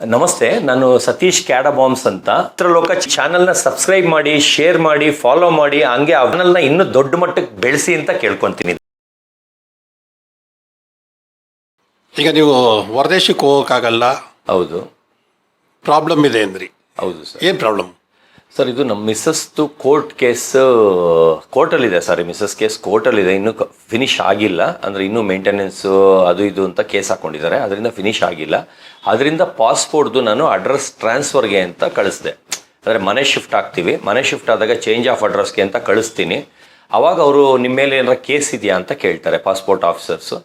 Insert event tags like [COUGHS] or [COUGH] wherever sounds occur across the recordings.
ನಮಸ್ತೆ ನಾನು ಸತೀಶ್ ಕ್ಯಾಡಬಾಮ್ಸ್ ಅಂತ. ಚಿತ್ರಲೋಕ ಚಾನಲ್ನ ಸಬ್ಸ್ಕ್ರೈಬ್ ಮಾಡಿ ಶೇರ್ ಮಾಡಿ ಫಾಲೋ ಮಾಡಿ ಹಂಗೆ ಅವನಲ್ಲ ಇನ್ನೂ ದೊಡ್ಡ ಮಟ್ಟಕ್ಕೆ ಬೆಳೆಸಿ ಅಂತ ಕೇಳ್ಕೊಂತೀನಿ. ಈಗ ನೀವು ಹೊರದೇಶಕ್ಕೆ ಹೋಗೋಕ್ಕಾಗಲ್ಲ. ಹೌದು. ಪ್ರಾಬ್ಲಮ್ ಇದೆ ಅಂದ್ರಿ. ಹೌದು ಸರ್. ಏನು ಪ್ರಾಬ್ಲಮ್? ಸರ್, ಇದು ನಮ್ಮ ಮಿಸ್ಸಸ್ದು ಕೋರ್ಟ್ ಕೇಸ್ ಕೋರ್ಟಲ್ಲಿದೆ ಸರ್ ಮಿಸ್ಸಸ್ ಕೇಸ್ ಕೋರ್ಟಲ್ಲಿದೆ. ಇನ್ನೂ ಫಿನಿಶ್ ಆಗಿಲ್ಲ. ಅಂದರೆ ಇನ್ನೂ ಮೇಂಟೆನೆನ್ಸು ಅದು ಇದು ಅಂತ ಕೇಸ್ ಹಾಕೊಂಡಿದ್ದಾರೆ. ಅದರಿಂದ ಫಿನಿಶ್ ಆಗಿಲ್ಲ. ಅದರಿಂದ ಪಾಸ್ಪೋರ್ಟ್ದು ನಾನು ಅಡ್ರೆಸ್ ಟ್ರಾನ್ಸ್ಫರ್ಗೆ ಅಂತ ಕಳಿಸ್ದೆ. ಅಂದರೆ ಮನೆ ಶಿಫ್ಟ್ ಆಗ್ತೀವಿ ಮನೆ ಶಿಫ್ಟ್ ಆದಾಗ ಚೇಂಜ್ ಆಫ್ ಅಡ್ರೆಸ್ಗೆ ಅಂತ ಕಳಿಸ್ತೀನಿ. ಅವಾಗ ಅವರು ನಿಮ್ಮ ಮೇಲೆ ಏನಾರ ಕೇಸ್ ಇದೆಯಾ ಅಂತ ಕೇಳ್ತಾರೆ ಪಾಸ್ಪೋರ್ಟ್ ಆಫೀಸರ್ಸು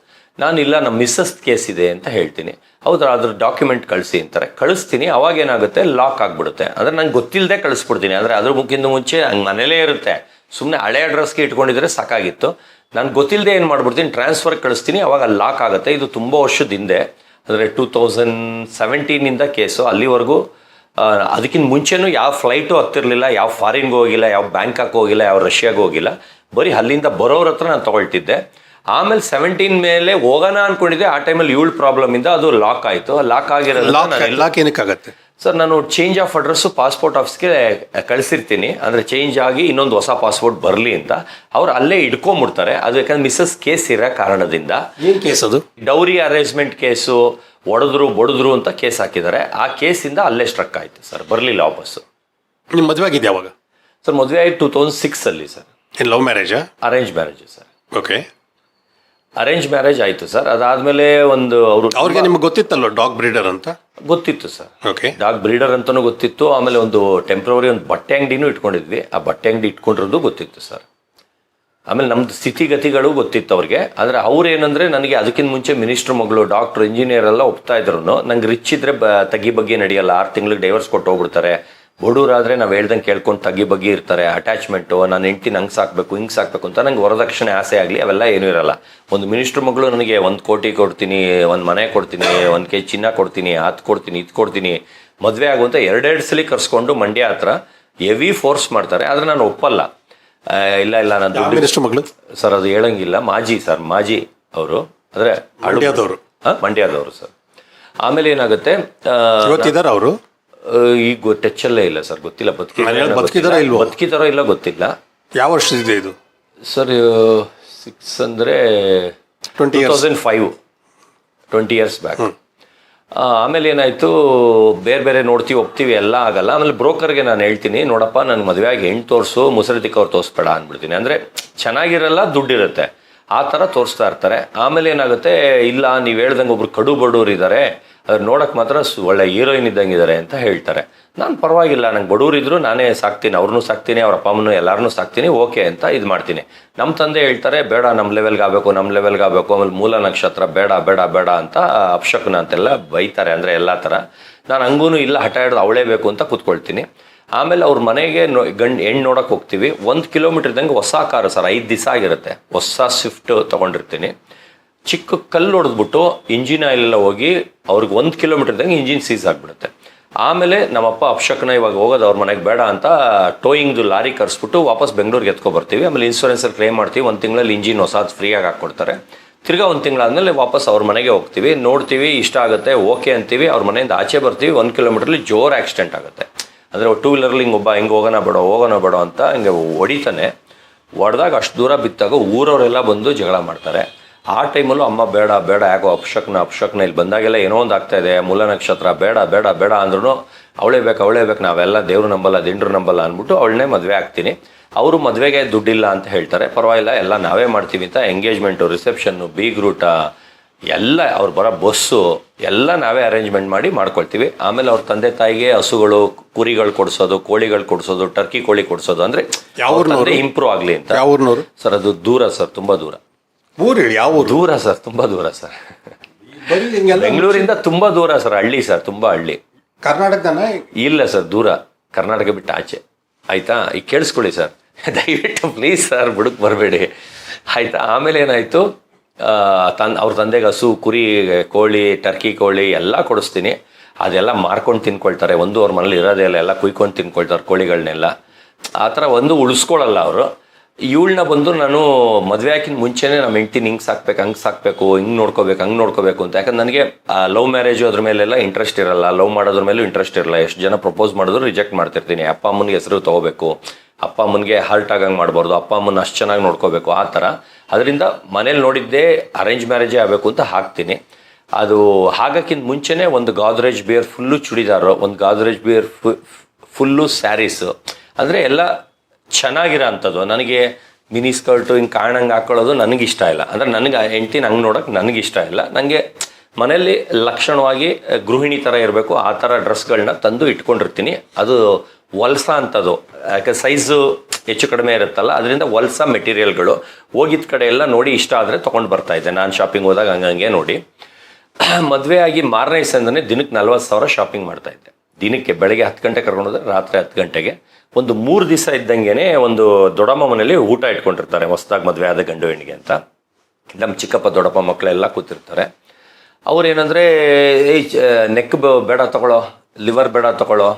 ನಾನು ಇಲ್ಲ ನಮ್ಮ ಮಿಸ್ಸಸ್ ಕೇಸ್ ಇದೆ ಅಂತ ಹೇಳ್ತೀನಿ. ಹೌದಾ ಅದ್ರ ಡಾಕ್ಯುಮೆಂಟ್ ಕಳಿಸಿ ಅಂತಾರೆ. ಕಳಿಸ್ತೀನಿ, ಅವಾಗ ಏನಾಗುತ್ತೆ? ಲಾಕ್ ಆಗಿಬಿಡುತ್ತೆ. ಅಂದರೆ ನಂಗೆ ಗೊತ್ತಿಲ್ಲದೆ ಕಳಿಸ್ಬಿಡ್ತೀನಿ. ಅಂದರೆ ಅದ್ರ ಮುಖಿಂದ ಮುಂಚೆ ಹಂಗೆ ಮನೇಲೇ ಇರುತ್ತೆ. ಸುಮ್ಮನೆ ಹಳೆ ಅಡ್ರೆಸ್ಗೆ ಇಟ್ಕೊಂಡಿದ್ರೆ ಸಾಕಾಗಿತ್ತು. ನಾನು ಗೊತ್ತಿಲ್ಲದೆ ಏನು ಮಾಡ್ಬಿಡ್ತೀನಿ? ಟ್ರಾನ್ಸ್ಫರ್ ಕಳಿಸ್ತೀನಿ, ಅವಾಗ ಲಾಕ್ ಆಗುತ್ತೆ. ಇದು ತುಂಬ ವರ್ಷದ ಹಿಂದೆ. ಅಂದರೆ ಟೂ ತೌಸಂಡ್ ಸೆವೆಂಟೀನಿಂದ ಕೇಸು. ಅಲ್ಲಿವರೆಗೂ ಅದಕ್ಕಿಂತ ಮುಂಚೆನೂ ಯಾವ ಫ್ಲೈಟು ಹತ್ತಿರಲಿಲ್ಲ, ಯಾವ ಫಾರಿನ್ಗೆ ಹೋಗಿಲ್ಲ, ಯಾವ ಬ್ಯಾಂಕಾಕ್ ಹೋಗಿಲ್ಲ, ಯಾವ ರಷ್ಯಾಗೆ ಹೋಗಿಲ್ಲ. ಬರೀ ಅಲ್ಲಿಂದ ಬರೋರ ಹತ್ರ ನಾನು ತೊಗೊಳ್ತಿದ್ದೆ. ಆಮೇಲೆ ಸೆವೆಂಟೀನ್ ಮೇಲೆ ಹೋಗೋಣ ಅನ್ಕೊಂಡಿದ್ದೆ. ಆ ಟೈಮಲ್ಲಿ ಯೂಳ್ ಪ್ರಾಬ್ಲಮ್ ಇಂದ ಅದು ಲಾಕ್ ಆಯಿತು. ಲಾಕ್ ಆಗಿರೋದು ಲಾಕ್ ಏನಕ್ಕಾಗತ್ತೆ? ಸರ್ ನಾನು ಚೇಂಜ್ ಆಫ್ ಅಡ್ರೆಸ್ಸು ಪಾಸ್ಪೋರ್ಟ್ ಆಫೀಸ್ಗೆ ಕಳಿಸಿರ್ತೀನಿ. ಅಂದರೆ ಚೇಂಜ್ ಆಗಿ ಇನ್ನೊಂದು ಹೊಸ ಪಾಸ್ಪೋರ್ಟ್ ಬರಲಿ ಅಂತ. ಅವ್ರು ಅಲ್ಲೇ ಇಟ್ಕೊಂಬಿಡ್ತಾರೆ ಅದು ಯಾಕಂದ್ರೆ ಮಿಸ್ಸಸ್ ಕೇಸ್ ಇರೋ ಕಾರಣದಿಂದ. ಏನು ಕೇಸ್ ಅದು? ಡೌರಿ ಅರೇಂಜ್ಮೆಂಟ್ ಕೇಸು ಒಡೆದ್ರು ಬಡಿದ್ರು ಅಂತ ಕೇಸ್ ಹಾಕಿದ್ದಾರೆ. ಆ ಕೇಸಿಂದ ಅಲ್ಲೇ ಸ್ಟ್ರಕ್ ಆಯಿತು ಸರ್ ಬರಲಿಲ್ಲ ವಾಪಸ್ಸು ನಿಮ್ಮ ಮದುವೆ ಆಗಿದೆ ಯಾವಾಗ ಸರ್ ಮದುವೆ ಆಯ್ತು ಟೂ ತೌಸಂಡ್ ಸಿಕ್ಸಲ್ಲಿ sir love ಮ್ಯಾರೇಜಾ arrange marriage sir okay arrange marriage ಆಯಿತು ಸರ್. ಅದಾದಮೇಲೆ ಒಂದು ಅವರು ಅವ್ರಿಗೆ ನಿಮ್ಗೆ ಗೊತ್ತಿತ್ತಲ್ವ ಡಾಗ್ ಬ್ರೀಡರ್ ಅಂತ? ಗೊತ್ತಿತ್ತು ಸರ್. ಓಕೆ ಡಾಗ್ ಬ್ರೀಡರ್ ಅಂತಲೂ ಗೊತ್ತಿತ್ತು. ಆಮೇಲೆ ಒಂದು ಟೆಂಪ್ರವರಿ ಒಂದು ಬಟ್ಟೆ ಅಂಗಡಿನೂ ಇಟ್ಕೊಂಡಿದ್ವಿ. ಆ ಬಟ್ಟೆ ಅಂಗಡಿ ಇಟ್ಕೊಂಡಿರೋದು ಗೊತ್ತಿತ್ತು ಸರ್. ಆಮೇಲೆ ನಮ್ದು ಸ್ಥಿತಿಗತಿಗಳು ಗೊತ್ತಿತ್ತು ಅವ್ರಿಗೆ. ಆದರೆ ಅವ್ರು ಏನಂದ್ರೆ ನನಗೆ ಅದಕ್ಕಿಂತ ಮುಂಚೆ ಮಿನಿಸ್ಟ್ರ್ ಮಗಳು ಡಾಕ್ಟರ್ ಇಂಜಿನಿಯರ್ ಎಲ್ಲ ಒಪ್ತಾ ಇದ್ರು ನಂಗೆ ರಿಚ್ ಇದ್ರೆ ಬ ತಗಿ ಬಗ್ಗೆ ನಡೆಯಲ್ಲ. ಆರು ತಿಂಗಳಿಗೆ ಡೈವರ್ಸ್ ಕೊಟ್ಟು ಹೋಗ್ಬಿಡ್ತಾರೆ. ಬಡವರಾದ್ರೆ ನಾವು ಹೇಳ್ದಂಗೆ ಕೇಳ್ಕೊಂಡು ತಗಿ ಬಗ್ಗಿ ಇರ್ತಾರೆ ಅಟ್ಯಾಚ್ಮೆಂಟು ನಾನು ಹೆಂಡ್ತಿ ನಂಗೆ ಸಾಕಬೇಕು ಹಿಂಗೆ ಸಾಕಬೇಕು ಅಂತ ನಂಗೆ ವರದಕ್ಷಿಣೆ ಆಸೆ ಆಗಲಿ ಅವೆಲ್ಲ ಏನೂ ಇರಲ್ಲ. ಒಂದು ಮಿನಿಸ್ಟರ್ ಮಗಳು ನನಗೆ ಒಂದು ಕೋಟಿ ಕೊಡ್ತೀನಿ ಒಂದು ಮನೆ ಕೊಡ್ತೀನಿ ಒಂದು ಕೆ ಚಿನ್ನ ಕೊಡ್ತೀನಿ ಅದು ಕೊಡ್ತೀನಿ ಇದು ಕೊಡ್ತೀನಿ ಮದುವೆ ಆಗುವಂತ ಎರಡೆರಡು ಸಲ ಕರ್ಸ್ಕೊಂಡು ಮಂಡ್ಯ ಹತ್ರ ಹೆವಿ ಫೋರ್ಸ್ ಮಾಡ್ತಾರೆ ಆದರೆ ನಾನು ಒಪ್ಪಲ್ಲ. ಇಲ್ಲ ಇಲ್ಲ ನಾನು ದುಡ್ಡು ಮಗಳು? ಸರ್ ಅದು ಹೇಳಂಗಿಲ್ಲ. ಮಾಜಿ ಸರ್ ಮಾಜಿ ಅವರು. ಅಂದ್ರೆ ಮಂಡ್ಯದವರು. ಮಂಡ್ಯದವ್ರು. ಸರ್. ಆಮೇಲೆ ಏನಾಗುತ್ತೆ ಅವರು? ಆ, ಟಚ್ ಅಲ್ಲೇ ಇಲ್ಲ ಸರ್ ಗೊತ್ತಿಲ್ಲ ಬದುಕಿ ತರ ಇಲ್ವೋ? ಬದುಕಿದಾರೋ ಇಲ್ಲ ಗೊತ್ತಿಲ್ಲ. ಯಾವ ವರ್ಷದಿದೆ ಇದು? ಸರ್ ಸಿಕ್ಸ್ ಅಂದ್ರೆ twenty thousand five twenty years back ಆಮೇಲೆ ಏನಾಯ್ತು ಬೇರೆ ಬೇರೆ ನೋಡ್ತೀವಿ ಒಪ್ತೀವಿ ಎಲ್ಲ ಆಗಲ್ಲ. ಆಮೇಲೆ ಬ್ರೋಕರ್ಗೆ ನಾನು ಹೇಳ್ತೀನಿ ನೋಡಪ್ಪ ನನ್ನ ಮದುವೆಯಾಗಿ ಹೆಣ್ಣು ತೋರಿಸು ಮುಸರಿ ಅವ್ರು ತೋರಿಸ್ಬೇಡ ಅಂದ್ಬಿಡ್ತೀನಿ. ಅಂದ್ರೆ ಚೆನ್ನಾಗಿರಲ್ಲ ದುಡ್ಡಿರುತ್ತೆ. ಆ ಥರ ತೋರಿಸ್ತಾ ಇರ್ತಾರೆ. ಆಮೇಲೆ ಏನಾಗುತ್ತೆ ಇಲ್ಲ ನೀವು ಹೇಳ್ದಂಗೆ ಒಬ್ರು ಕಡು ಬಡವ್ರು ಇದ್ದಾರೆ ಅದ್ರ ನೋಡಕ್ಕೆ ಮಾತ್ರ ಒಳ್ಳೆ ಹೀರೋಯಿನ್ ಇದ್ದಂಗಿದ್ದಾರೆ ಅಂತ ಹೇಳ್ತಾರೆ. ನಾನು ಪರವಾಗಿಲ್ಲ, ನಂಗೆ ಬಡವ್ರು ಇದ್ರು ನಾನೇ ಸಾಕ್ತೀನಿ ಅವ್ರನ್ನೂ ಸಾಕ್ತೀನಿ, ಅವ್ರ ಅಪ್ಪ ಅಮ್ಮನೂ ಎಲ್ಲರನ್ನೂ ಸಾಕ್ತೀನಿ, ಓಕೆ ಅಂತ ಇದು ಮಾಡ್ತೀನಿ. ನಮ್ಮ ತಂದೆ ಹೇಳ್ತಾರೆ, ಬೇಡ ನಮ್ಮ ಲೆವೆಲ್ಗೆ ಆಗಬೇಕು ನಮ್ಮ ಲೆವೆಲ್ಗೆ ಆಗಬೇಕು, ಆಮೇಲೆ ಮೂಲ ನಕ್ಷತ್ರ ಬೇಡ ಬೇಡ ಬೇಡ ಅಂತ ಅಪಶಕನ ಅಂತೆಲ್ಲ ಬೈತಾರೆ, ಅಂದರೆ ಎಲ್ಲ ಥರ ನಾನು ಹಂಗೂ ಇಲ್ಲ, ಹಠ ಹಿಡ್ದು ಅವಳೇ ಬೇಕು ಅಂತ ಕೂತ್ಕೊಳ್ತೀನಿ. ಆಮೇಲೆ ಅವ್ರ ಮನೆಗೆ ನೋ, ಗಂಡು ಹೆಣ್ಣು ನೋಡೋಕೆ ಹೋಗ್ತೀವಿ. ಒಂದು ಕಿಲೋಮೀಟರ್ ಇದ್ದಂಗೆ ಹೊಸ ಕಾರು ಸರ್, ಐದು ದಿವಸ ಆಗಿರುತ್ತೆ. ಹೊಸ ಸ್ವಿಫ್ಟ್ ತೊಗೊಂಡಿರ್ತೀನಿ. ಚಿಕ್ಕ ಕಲ್ಲು ಹೊಡೆದ್ಬಿಟ್ಟು ಇಂಜಿನ್ ಆಯಿಲ್ ಎಲ್ಲ ಹೋಗಿ ಅವ್ರಿಗೆ ಒಂದು ಕಿಲೋಮೀಟರ್ ಇದ್ದಂಗೆ ಇಂಜಿನ್ ಸೀಸ್ ಆಗಿಬಿಡುತ್ತೆ. ಆಮೇಲೆ ನಮ್ಮಪ್ಪ ಅಪ್ಶಕನ ಇವಾಗ ಹೋಗೋದು ಅವ್ರ ಮನೆಗೆ ಬೇಡ ಅಂತ ಟೋಯಿಂಗ್ದು ಲಾರಿ ಕರೆಸ್ಬಿಟ್ಟು ವಾಪಸ್ ಬೆಂಗಳೂರಿಗೆ ಎತ್ಕೊ ಬರ್ತೀವಿ ಆಮೇಲೆ ಇನ್ಸೂರೆನ್ಸಲ್ಲಿ ಕ್ಲೇಮ್ ಮಾಡ್ತೀವಿ. ಒಂದು ತಿಂಗಳಲ್ಲಿ ಇಂಜಿನ್ ಹೊಸಾದ್ ಫ್ರೀಯಾಗಿ ಹಾಕ್ಕೊಡ್ತಾರೆ. ತಿರ್ಗಾ ಒಂದು ತಿಂಗಳಾದಮೇಲೆ ವಾಪಸ್ ಅವ್ರ ಮನೆಗೆ ಹೋಗ್ತೀವಿ. ನೋಡ್ತೀವಿ, ಇಷ್ಟ ಆಗುತ್ತೆ, ಓಕೆ ಅಂತೀವಿ. ಅವ್ರ ಮನೆಯಿಂದ ಆಚೆ ಬರ್ತೀವಿ. ಒಂದು ಕಿಲೋಮೀಟ್ರಲ್ಲಿ ಜೋರ್ ಆಕ್ಸಿಡೆಂಟ್ ಆಗುತ್ತೆ. ಅಂದರೆ ಟೂ ವೀಲರ್ಲಿ ಹಿಂಗೆ ಒಬ್ಬ, ಹಿಂಗೆ ಹೋಗೋಣ ಬೇಡ ಹೋಗೋಣ ಬೇಡ ಅಂತ ಹಿಂಗೆ ಹೊಡಿತಾನೆ. ಹೊಡೆದಾಗ ಅಷ್ಟು ದೂರ ಬಿತ್ತಾಗ ಊರವರೆಲ್ಲ ಬಂದು ಜಗಳ ಮಾಡ್ತಾರೆ. ಆ ಟೈಮಲ್ಲೂ ಅಮ್ಮ ಬೇಡ ಬೇಡ ಯಾಕೋ ಅಪಶಕ್ನ ಅಪಶಕ್ನ ಇಲ್ಲಿ ಬಂದಾಗೆಲ್ಲ ಏನೋ ಒಂದು ಆಗ್ತಾ ಇದೆ ಮೂಲ ನಕ್ಷತ್ರ ಬೇಡ ಬೇಡ ಬೇಡ ಅಂದ್ರೂ ಅವಳೇ ಬೇಕು ಅವಳೇ ಬೇಕು ನಾವೆಲ್ಲ ದೇವ್ರು ನಂಬಲ್ಲ ದಿಂಡ್ರು ನಂಬಲ್ಲ ಅಂದ್ಬಿಟ್ಟು ಅವಳನ್ನೇ ಮದುವೆ ಆಗ್ತೀನಿ. ಅವರು ಮದುವೆಗೆ ದುಡ್ಡಿಲ್ಲ ಅಂತ ಹೇಳ್ತಾರೆ ಪರವಾಗಿಲ್ಲ ಎಲ್ಲ ನಾವೇ ಮಾಡ್ತೀವಿ ಅಂತ ಎಂಗೇಜ್ಮೆಂಟು ರಿಸೆಪ್ಷನ್ನು ಬೀಗ್ ರೂಟ ಎಲ್ಲ ಅವ್ರು ಬರೋ ಬಸ್ಸು ಎಲ್ಲ ನಾವೇ ಅರೇಂಜ್ಮೆಂಟ್ ಮಾಡಿ ಮಾಡ್ಕೊಳ್ತೀವಿ. ಆಮೇಲೆ ಅವ್ರ ತಂದೆ ತಾಯಿಗೆ ಹಸುಗಳು ಕುರಿಗಳು ಕೊಡಿಸೋದು ಕೋಳಿಗಳು ಕೊಡಿಸೋದು ಟರ್ಕಿ ಕೋಳಿ ಕೊಡಿಸೋದು ಅಂದರೆ ಯಾವ ಇಂಪ್ರೂವ್ ಆಗಲಿ ಅಂತ. ಸರ್ ಅದು ದೂರ ಸರ್ ತುಂಬ ದೂರ. ಊರು ಹೇಳಿ ಯಾವ ದೂರ ಸರ್ ತುಂಬಾ ದೂರ ಸರ್. ಬರೀ ಹಿಂಗೆಲ್ಲ ಬೆಂಗಳೂರಿಂದ ತುಂಬಾ ದೂರ ಸರ್ ಹಳ್ಳಿ ಸರ್ ತುಂಬಾ ಹಳ್ಳಿ. ಕರ್ನಾಟಕದನ? ಇಲ್ಲ ಸರ್ ದೂರ. ಕರ್ನಾಟಕ ಬಿಟ್ಟು ಆಚೆ. ಆಯ್ತಾ? ಈಗ ಕೇಳಿಸ್ಕೊಳ್ಳಿ ಸರ್. ದಯವಿಟ್ಟು ಪ್ಲೀಸ್ ಸರ್ ಬುಡಕ್ ಬರಬೇಡಿ. ಆಯ್ತಾ? ಆಮೇಲೆ ಏನಾಯ್ತು? ತನ್ ಅವ್ರ ತಂದೆಗೆ ಹಸು ಕುರಿ ಕೋಳಿ ಟರ್ಕಿ ಕೋಳಿ ಎಲ್ಲ ಕೊಡಿಸ್ತೀನಿ. ಅದೆಲ್ಲ ಮಾರ್ಕೊಂಡು ತಿನ್ಕೊಳ್ತಾರೆ. ಒಂದು ಅವ್ರ ಮನೇಲಿ ಇರೋದೇ ಇಲ್ಲ ಎಲ್ಲ ಕುಯ್ಕೊಂಡು ತಿನ್ಕೊಳ್ತಾರೆ ಕೋಳಿಗಳನ್ನೆಲ್ಲ. ಆ ಥರ ಒಂದು ಉಳಿಸ್ಕೊಳ್ಳಲ್ಲ ಅವರು. ಇವಳನ್ನ ಬಂದು ನಾನು ಮದುವೆ ಹಾಕಿನ ಮುಂಚೆನೇ ನಮ್ಮ ಹೆಂಡ್ತಿನ ಹಿಂಗೆ ಸಾಕ್ಬೇಕು, ಹಂಗೆ ಸಾಕ್ಬೇಕು, ಹಿಂಗೆ ನೋಡ್ಕೋಬೇಕು, ಹಂಗೆ ನೋಡ್ಕೋಬೇಕು ಅಂತ. ಯಾಕಂದ್ರೆ ನನಗೆ ಲವ್ ಮ್ಯಾರೇಜು ಅದ್ರ ಮೇಲೆಲ್ಲ ಇಂಟ್ರೆಸ್ಟ್ ಇರಲ್ಲ. ಲವ್ ಮಾಡೋದ್ರ ಮೇಲೂ ಇಂಟ್ರೆಸ್ಟ್ ಇರಲ್ಲ. ಎಷ್ಟು ಜನ ಪ್ರಪೋಸ್ ಮಾಡಿದ್ರು ರಿಜೆಕ್ಟ್ ಮಾಡ್ತಿರ್ತೀನಿ. ಅಪ್ಪ ಅಮ್ಮನಿಗೆ ಹೆಸರು ತಗೋಬೇಕು. ಅಪ್ಪ ಅಮ್ಮನಿಗೆ ಹರ್ಟ್ ಆಗಂಗೆ ಮಾಡಬಾರ್ದು. ಅಪ್ಪ ಅಮ್ಮನ ಅಷ್ಟು ಚೆನ್ನಾಗಿ ನೋಡ್ಕೋಬೇಕು. ಆ ಥರ. ಅದರಿಂದ ಮನೇಲಿ ನೋಡಿದ್ದೇ ಅರೇಂಜ್ ಮ್ಯಾರೇಜೇ ಆಗಬೇಕು ಅಂತ ಹಾಕ್ತೀನಿ. ಅದು ಹಾಗಕ್ಕಿಂತ ಮುಂಚೆನೇ ಒಂದು ಗಾದ್ರೇಜ್ ಬಿಯರ್ ಫುಲ್ಲು ಚೂಡಿದಾರು, ಒಂದು ಗಾದ್ರೇಜ್ ಬಿಯರ್ ಫುಲ್ಲು ಸ್ಯಾರೀಸು ಅಂದರೆ ಎಲ್ಲ ಚೆನ್ನಾಗಿರೋ ಅಂಥದ್ದು ನನಗೆ ಮಿನಿ ಸ್ಕರ್ಟು ಹಿಂಗೆ ಕಾಣಂಗೆ ಹಾಕೊಳ್ಳೋದು ನನಗೆ ಇಷ್ಟ ಇಲ್ಲ. ಅಂದರೆ ನನಗೆ ಹೆಂಡ್ತಿನ ಹಂಗೆ ನೋಡೋಕೆ ನನಗೆ ಇಷ್ಟ ಇಲ್ಲ. ನನಗೆ ಮನೆಯಲ್ಲಿ ಲಕ್ಷಣವಾಗಿ ಗೃಹಿಣಿ ಥರ ಇರಬೇಕು, ಆ ಥರ ಡ್ರೆಸ್ಗಳನ್ನ ತಂದು ಇಟ್ಕೊಂಡಿರ್ತೀನಿ. ಅದು ವಲ್ಸ ಅಂಥದ್ದು. ಯಾಕೆ ಸೈಜು ಹೆಚ್ಚು ಕಡಿಮೆ ಇರುತ್ತಲ್ಲ, ಅದರಿಂದ ವಲ್ಸ ಮೆಟೀರಿಯಲ್ಗಳು ಹೋಗಿದ್ದ ಕಡೆ ಎಲ್ಲ ನೋಡಿ ಇಷ್ಟ ಆದರೆ ತೊಗೊಂಡು ಬರ್ತಾ ಇದ್ದೆ. ನಾನು ಶಾಪಿಂಗ್ ಹೋದಾಗ ಹಂಗಂಗೆ ನೋಡಿ. [CLEARS THROAT] ಮದುವೆ ಆಗಿ ಮಾರನೇ ಸಂದನೆ ದಿನಕ್ಕೆ ನಲ್ವತ್ತು ಸಾವಿರ ಶಾಪಿಂಗ್ ಮಾಡ್ತಾಯಿದ್ದೆ ದಿನಕ್ಕೆ ಬೆಳಗ್ಗೆ ಹತ್ತು ಗಂಟೆ ಕರ್ಕೊಂಡು ಹೋದ್ರೆ ರಾತ್ರಿ ಹತ್ತು ಗಂಟೆಗೆ. ಒಂದು ಮೂರು ದಿವಸ ಇದ್ದಂಗೆನೆ ಒಂದು ದೊಡ್ಡಮ್ಮ ಮನೇಲಿ ಊಟ ಇಟ್ಕೊಂಡಿರ್ತಾರೆ ಹೊಸ್ದಾಗಿ ಮದುವೆ ಆದ ಗಂಡು ಹೆಣ್ಣಿಗೆ ಅಂತ. ನಮ್ಮ ಚಿಕ್ಕಪ್ಪ ದೊಡ್ಡಪ್ಪ ಮಕ್ಕಳೆಲ್ಲ ಕೂತಿರ್ತಾರೆ. ಅವ್ರು ಏನಂದ್ರೆ ಏಯ್ ನೆಕ್ ಬೇಡ ತಗೊಳ್ಳೋ ಲಿವರ್ ಬೇಡ ತಗೊಳ್ಳೋ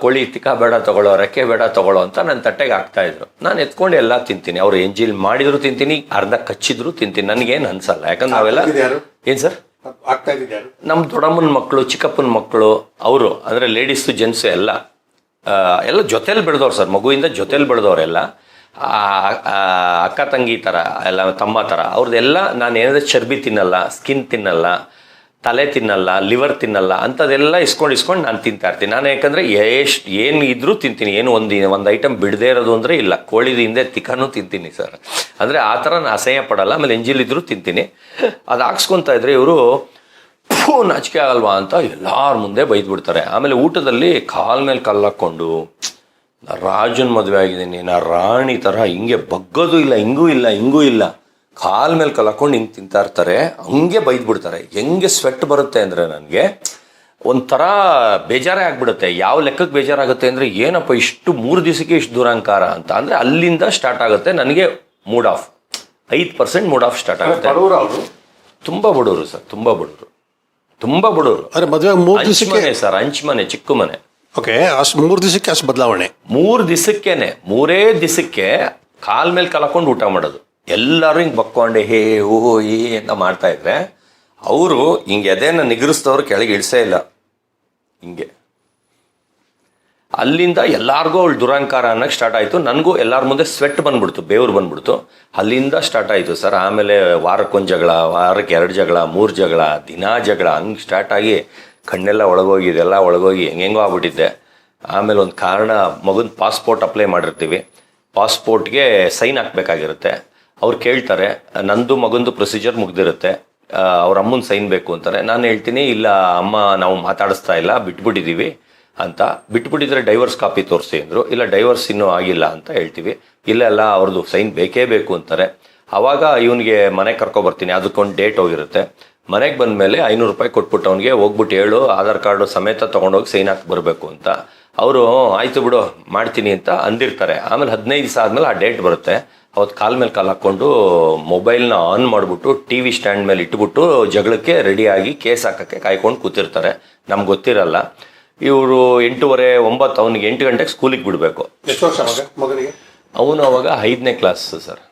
ಕೋಳಿ ತಿಕ್ಕ ಬೇಡ ತಗೊಳ್ಳೋ ರೆಕ್ಕೆ ಬೇಡ ತಗೊಳ್ಳೋ ಅಂತ ನನ್ನ ತಟ್ಟೆಗೆ ಹಾಕ್ತಾ ಇದ್ರು. ನಾನು ಎತ್ಕೊಂಡು ಎಲ್ಲ ತಿಂತೀನಿ. ಅವ್ರು ಎಂಜಿಲ್ ಮಾಡಿದ್ರು ತಿಂತೀನಿ ಅರ್ಧ ಕಚ್ಚಿದ್ರು ತಿಂತೀನಿ. ನನಗೇನು ಅನ್ಸಲ್ಲ. ಯಾಕಂದ್ರೆ ನಾವೆಲ್ಲ ಏನು ಸರ್? ನಮ್ಮ ದೊಡ್ಡಮ್ಮನ ಮಕ್ಕಳು ಚಿಕ್ಕಪ್ಪನ ಮಕ್ಕಳು ಅವರು ಅಂದರೆ ಲೇಡೀಸು ಜೆಂಟ್ಸು ಎಲ್ಲ ಎಲ್ಲ ಜೊತೆಲಿ ಬೆಳೆದವ್ರು ಸರ್, ಮಗುವಿಂದ ಜೊತೆಲಿ ಬೆಳೆದವರೆಲ್ಲ ಅಕ್ಕ ತಂಗಿ ಥರ ಎಲ್ಲ ತಮ್ಮ ಥರ ಅವ್ರದ್ದೆಲ್ಲ ನಾನು ಏನಾದ್ರೆ ಚರ್ಬಿ ತಿನ್ನಲ್ಲ ಸ್ಕಿನ್ ತಿನ್ನಲ್ಲ, ತಲೆ ತಿನ್ನಲ್ಲ ಲಿವರ್ ತಿನ್ನಲ್ಲ ಅಂಥದ್ದೆಲ್ಲ ಇಸ್ಕೊಂಡು ಇಸ್ಕೊಂಡು ನಾನು ತಿಂತಾ ಇರ್ತೀನಿ. ನಾನು ಯಾಕಂದರೆ ಎಷ್ಟು, ಏನು ಇದ್ರೂ ತಿಂತೀನಿ, ಏನು ಒಂದು ಒಂದು ಐಟಮ್ ಬಿಡದೇ ಇರೋದು ಅಂದರೆ ಇಲ್ಲ. ಕೋಳಿದ ಹಿಂದೆ ತಿಕ್ಕನೂ ತಿಂತೀನಿ ಸರ್. ಅಂದರೆ ಆ ಥರ ನಾನು ಅಸಹ್ಯ ಪಡಲ್ಲ, ಆಮೇಲೆ ಎಂಜಿಲ್ ಇದ್ರೂ ತಿಂತೀನಿ. ಅದು ಹಾಕ್ಸ್ಕೊತಾ ಇದ್ರೆ ಇವರು ಫೂ ನಾಚಿಕೆ ಆಗಲ್ವಾ ಅಂತ ಎಲ್ಲಾರ ಮುಂದೆ ಬೈದು ಬಿಡ್ತಾರೆ ಆಮೇಲೆ ಊಟದಲ್ಲಿ ಕಾಲ್ ಮೇಲೆ ಕಲ್ಲು ಹಾಕ್ಕೊಂಡು ನಾ ರಾಜನ್ ಮದುವೆ ಆಗಿದ್ದೀನಿ ನಾ ರಾಣಿ ಥರ ಹಿಂಗೆ ಬಗ್ಗೋದು ಇಲ್ಲ ಹಿಂಗೂ ಇಲ್ಲ ಹಿಂಗೂ ಇಲ್ಲ. ಕಾಲ್ ಮೇಲೆ ಕಲ್ಲು ಹಾಕೊಂಡು ಹಿಂಗೆ ತಿಂತಾ ಇರ್ತಾರೆ ಹಂಗೆ ಬೈದು ಬಿಡ್ತಾರೆ ಹೆಂಗೆ ಸ್ವೆಟ್ ಬರುತ್ತೆ ಅಂದರೆ ನನಗೆ ಒಂಥರ ಬೇಜಾರೇ ಆಗ್ಬಿಡುತ್ತೆ. ಯಾವ ಲೆಕ್ಕಕ್ಕೆ ಬೇಜಾರಾಗುತ್ತೆ ಅಂದರೆ ಏನಪ್ಪ ಇಷ್ಟು ಮೂರು ದಿವಸಕ್ಕೆ ಇಷ್ಟು ದುರಂಕಾರ ಅಂತ. ಅಂದರೆ ಅಲ್ಲಿಂದ ಸ್ಟಾರ್ಟ್ ಆಗುತ್ತೆ ನನಗೆ ಮೂಡ್ ಆಫ್ ಐದು ಪರ್ಸೆಂಟ್ ಮೂಡ್ ಆಫ್ ಸ್ಟಾರ್ಟ್ ಆಗುತ್ತೆ. ತುಂಬ ಬಡವರು ಸರ್ ತುಂಬ ಬಡವರು. ತುಂಬ ಬಡವರು. ಅರೆ ಮದುವೆ ಮೂರು ದಿವಸಕ್ಕೆ ಸರ್ ಸರ್ ಹಂಚ್ಮನೆ ಚಿಕ್ಕ ಮನೆ. ಓಕೆ ಅಷ್ಟು ಮೂರು ದಿವಸಕ್ಕೆ ಅಷ್ಟು ಬದಲಾವಣೆ. ಮೂರು ದಿವಸಕ್ಕೇನೆ ಮೂರೇ ದಿವಸಕ್ಕೆ ಕಾಲ್ ಮೇಲೆ ಕಲಕೊಂಡು ಊಟ ಮಾಡೋದು. ಎಲ್ಲರೂ ಹಿಂಗೆ ಬಕ್ಕೊಂಡೆ ಹೇ ಓ ಏ ಅಂತ ಮಾಡ್ತಾ ಇದ್ರೆ ಅವರು ಹಿಂಗೆ ಎದೆನ ನಿಗರಿಸಿದವ್ರು ಕೆಳಗೆ ಇಳಿಸೇ ಇಲ್ಲ. ಹಿಂಗೆ. ಅಲ್ಲಿಂದ ಎಲ್ಲಾರ್ಗೂ ಅವಳು ದುರಂಕಾರ ಅನ್ನೋಕ್ಕೆ ಸ್ಟಾರ್ಟ್ ಆಯಿತು. ನನಗೂ ಎಲ್ಲರ ಮುಂದೆ ಸ್ವೆಟ್ ಬಂದ್ಬಿಡ್ತು, ಬೇವ್ರು ಬಂದ್ಬಿಡ್ತು. ಅಲ್ಲಿಂದ ಸ್ಟಾರ್ಟ್ ಆಯಿತು ಸರ್. ಆಮೇಲೆ ವಾರಕ್ಕೊಂದು ಜಗಳ, ವಾರಕ್ಕೆ ಎರಡು ಜಗಳ, ಮೂರು ಜಗಳ, ದಿನಾ ಜಗಳ, ಹಂಗೆ ಸ್ಟಾರ್ಟ್ ಆಗಿ ಕಣ್ಣೆಲ್ಲ ಒಳಗೋಗಿ, ಇದೆಲ್ಲ ಒಳಗೋಗಿ ಹೆಂಗೆಂಗೋ ಆಗ್ಬಿಟ್ಟಿದ್ದೆ. ಆಮೇಲೆ ಒಂದು ಕಾರಣ, ಮಗನ ಪಾಸ್ಪೋರ್ಟ್ ಅಪ್ಲೈ ಮಾಡಿರ್ತೀವಿ. ಪಾಸ್ಪೋರ್ಟ್ಗೆ ಸೈನ್ ಹಾಕ್ಬೇಕಾಗಿರುತ್ತೆ. ಅವ್ರು ಕೇಳ್ತಾರೆ, ನಂದು ಮಗಂದು ಪ್ರೊಸೀಜರ್ ಮುಗ್ದಿರುತ್ತೆ. ಅವ್ರ ಅಮ್ಮನ ಸೈನ್ ಬೇಕು ಅಂತಾರೆ. ನಾನು ಹೇಳ್ತೀನಿ, ಇಲ್ಲ, ಅಮ್ಮ ನಾವು ಮಾತಾಡಿಸ್ತಾ ಇಲ್ಲ ಬಿಟ್ಬಿಟ್ಟಿದ್ದೀವಿ ಅಂತ ಬಿಟ್ಬಿಟ್ಟಿದ್ರೆ ಡೈವರ್ಸ್ ಕಾಪಿ ತೋರಿಸಿ ಅಂದರು. ಇಲ್ಲ, ಡೈವರ್ಸ್ ಇನ್ನೂ ಆಗಿಲ್ಲ ಅಂತ ಹೇಳ್ತೀವಿ. ಇಲ್ಲ ಇಲ್ಲ ಅವ್ರದ್ದು ಸೈನ್ ಬೇಕೇ ಬೇಕು ಅಂತಾರೆ. ಆವಾಗ ಇವನಿಗೆ ಮನೆಗೆ ಕರ್ಕೊಬರ್ತೀನಿ ಅದಕ್ಕೊಂದು ಡೇಟ್ ಹೋಗಿರುತ್ತೆ. ಮನೆಗೆ ಬಂದಮೇಲೆ ಐನೂರು ರೂಪಾಯಿ ಕೊಟ್ಬಿಟ್ಟು ಅವ್ನಿಗೆ ಹೋಗ್ಬಿಟ್ಟು ಹೇಳು, ಆಧಾರ್ ಕಾರ್ಡು ಸಮೇತ ತೊಗೊಂಡೋಗಿ ಸೈನ್ ಹಾಕಿ ಬರಬೇಕು ಅಂತ. ಅವರು, ಆಯಿತು ಬಿಡು, ಮಾಡ್ತೀನಿ ಅಂತ ಅಂದಿರ್ತಾರೆ. ಆಮೇಲೆ ಹದಿನೈದು ದಿವಸ ಆದಮೇಲೆ ಆ ಡೇಟ್ ಬರುತ್ತೆ. ಅವತ್ತು ಕಾಲ್ ಮೇಲೆ ಕಾಲು ಹಾಕ್ಕೊಂಡು ಮೊಬೈಲ್ನ ಆನ್ ಮಾಡಿಬಿಟ್ಟು ಟಿ ವಿ ಸ್ಟ್ಯಾಂಡ್ ಮೇಲೆ ಇಟ್ಬಿಟ್ಟು ಜಗಳಕ್ಕೆ ರೆಡಿಯಾಗಿ ಕೇಸ್ ಹಾಕೋಕ್ಕೆ ಕಾಯ್ಕೊಂಡು ಕೂತಿರ್ತಾರೆ. ನಮ್ಗೆ ಗೊತ್ತಿರಲ್ಲ. ಇವರು ಎಂಟೂವರೆ ಒಂಬತ್ತು ಅವನಿಗೆ ಎಂಟು ಗಂಟೆಗೆ ಸ್ಕೂಲಿಗೆ ಬಿಡಬೇಕು. ಅವನು ಅವಾಗ ಐದನೇ ಕ್ಲಾಸ್ ಸರ್